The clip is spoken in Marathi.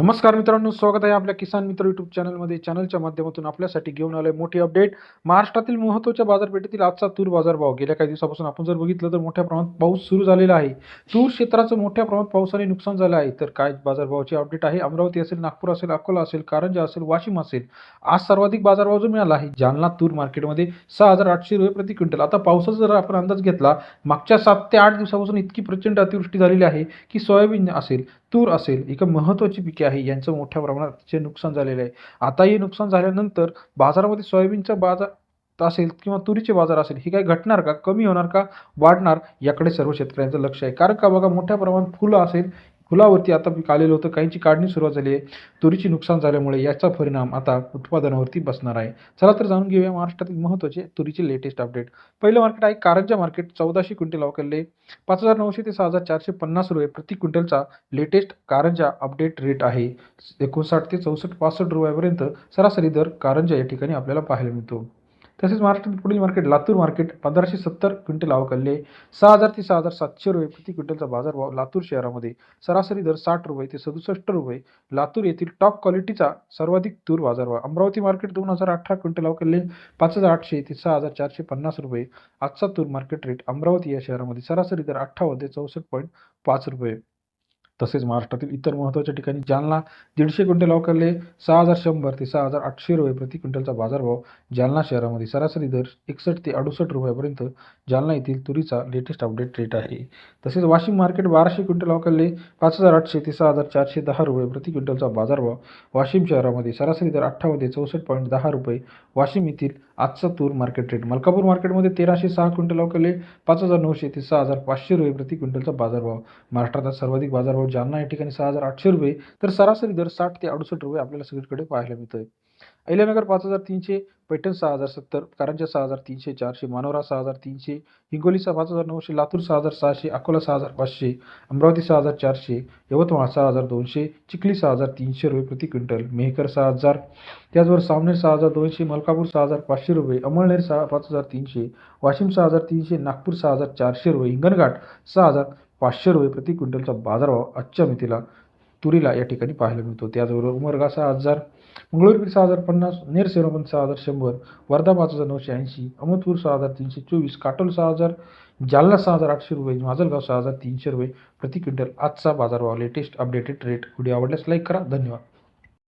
नमस्कार मित्रांनो स्वागत आहे आपल्या किसान मित्र युट्यूब चॅनलमध्ये चॅनलच्या माध्यमातून आपल्यासाठी घेऊन आलोय मोठी अपडेट महाराष्ट्रातील महत्त्वाच्या बाजारपेठेतील आजचा तूर बाजारभाव. गेल्या काही दिवसापासून आपण जर बघितलं तर मोठ्या प्रमाणात पाऊस सुरू झालेला आहे. तूर क्षेत्राचं मोठ्या प्रमाणात पावसाने नुकसान झालं आहे. तर काय बाजारभावाची अपडेट आहे? अमरावती असेल नागपूर असेल अकोला असेल कारंजा असेल वाशिम असेल आज सर्वाधिक बाजारभाव जो मिळाला आहे जालना तूर मार्केटमध्ये सहा हजार आठशे रुपये प्रति क्विंटल. आता पावसाचा जर आपण अंदाज घेतला मागच्या सात ते आठ दिवसापासून इतकी प्रचंड अतिवृष्टी झालेली आहे की सोयाबीन असेल तूर असेल एक महत्त्वाची पिके आहे यांचं मोठ्या प्रमाणात जे नुकसान झालेलं आहे. आता हे नुकसान झाल्यानंतर बाजारामध्ये सोयाबीनचा बाजार असेल किंवा तुरीचे बाजार असेल हे काय घटणार का कमी होणार का वाढणार याकडे सर्व शेतकऱ्यांचं लक्ष आहे. कारण का बघा मोठ्या प्रमाणात फुलं असेल फुलावरती आता पीक आलेलं होतं. काहींची काढणी सुरुवात झाली आहे. तुरीची नुकसान झाल्यामुळे याचा परिणाम आता उत्पादनावरती बसणार आहे. चला तर जाणून घेऊया महाराष्ट्रातील महत्त्वाचे तुरीचे लेटेस्ट अपडेट पहिलं मार्केट आहे कारंजा मार्केट चौदाशे क्विंटल अवकलले पाच हजार नऊशे ते सहा हजार चारशे पन्नास रुपये प्रति क्विंटलचा लेटेस्ट कारंजा अपडेट रेट आहे. एकोणसाठ ते चौसष्ट पासष्ट रुपयापर्यंत सरासरी दर कारंजा या ठिकाणी आपल्याला पाहायला मिळतो. तसेच महाराष्ट्रातील पुढील मार्केट लातूर मार्केट पंधराशे सत्तर क्विंटल अवकलले सहा हजार ते सहा हजार सातशे रुपये प्रति क्विंटलचा बाजारभाव लातूर शहरामध्ये सरासरी दर साठ रुपये ते सदुसष्ट रुपये. लातूर येथील टॉप क्वालिटीचा सर्वाधिक तूर बाजारभाव अमरावती मार्केट दोन हजार अठरा क्विंटल अवकलले पाच हजार आठशे ते सहा हजार चारशे पन्नास रुपये. आजचा तूर मार्केट रेट अमरावती या शहरामध्ये सरासरी दर अठ्ठावन्न ते चौसष्ट पॉईंट पाच रुपये तसेच महाराष्ट्रातील इतर महत्त्वाच्या ठिकाणी जालना दीडशे क्विंटल अवकारले सहा हजार शंभर ते सहा हजार आठशे रुपये प्रति क्विंटलचा बाजारभाव जालना शहरामध्ये सरासरी दर एकसष्ट ते अडुसष्ट रुपयापर्यंत जालना येथील तुरीचा लेटेस्ट अपडेट रेट आहे. तसेच वाशिम मार्केट बाराशे क्विंटल अवकलले पाच हजार आठशे ते सहा हजार चारशे दहा रुपये प्रति क्विंटलचा बाजारभाव. वाशिम शहरामध्ये सरासरी दर अठ्ठावन्न ते चौसष्ट पॉईंट दहा रुपये. वाशिम येथील आजचा तूर मार्केट रेट मलकापूर मार्केटमध्ये तेराशे सहा क्विंटल अवकलले पाच हजार नऊशे ते सहा हजार पाचशे रुपये प्रति क्विंटलचा बाजारभाव. महाराष्ट्रात सर्वाधिक बाजारभाव जालना या ठिकाणी सहा हजार आठशे रुपये तर सरासरी दर साठ ते अडुसष्ट रुपये आपल्याला सगळीकडे पाहायला मिळतोय. अहिल्यानगर पाच हजार तीनशे पैठण सहा हजार सत्तर कारंजा सहा हजार तीनशे चारशे मानोरा सहा हजार तीनशे हिंगोलीचा पाच हजार नऊशे लातूर सहा हजार सहाशे अकोला सहा हजार पाचशे अमरावती सहा हजार चारशे यवतमाळ सहा हजार दोनशे चिखली सहा हजार तीनशे रुपये प्रति क्विंटल मेहकर सहा हजार त्याचबरोबर सावनेर सहा हजार दोनशे मलकापूर सहा हजार पाचशे रुपये अमळनेर सहा पाच हजार तीनशे वाशिम सहा हजार तीनशे नागपूर सहा हजार चारशे रुपये हिंगणघाट सहा हजार पाचशे रुपये प्रति क्विंटलचा बाजारभाव आजच्या मितीला तुरीला या ठिकाणी पाहायला मिळतो. त्याचबरोबर उमरगा सहा हजार मंगळूरपीर सहा हजार पन्नास नेर सेरोपण सहा हजार शंभर वर्धा पाच हजार नऊशे ऐंशी अहमदपूर सहा हजार तीनशे चोवीस काटोल सहा हजार जालना सहा हजार आठशे रुपये माजलगाव सहा हजार तीनशे रुपये प्रति क्विंटल आजचा बाजारभाव. लेटेस्ट अपडेटेड रेट व्हिडिओ आवडल्यास लाईक करा. धन्यवाद.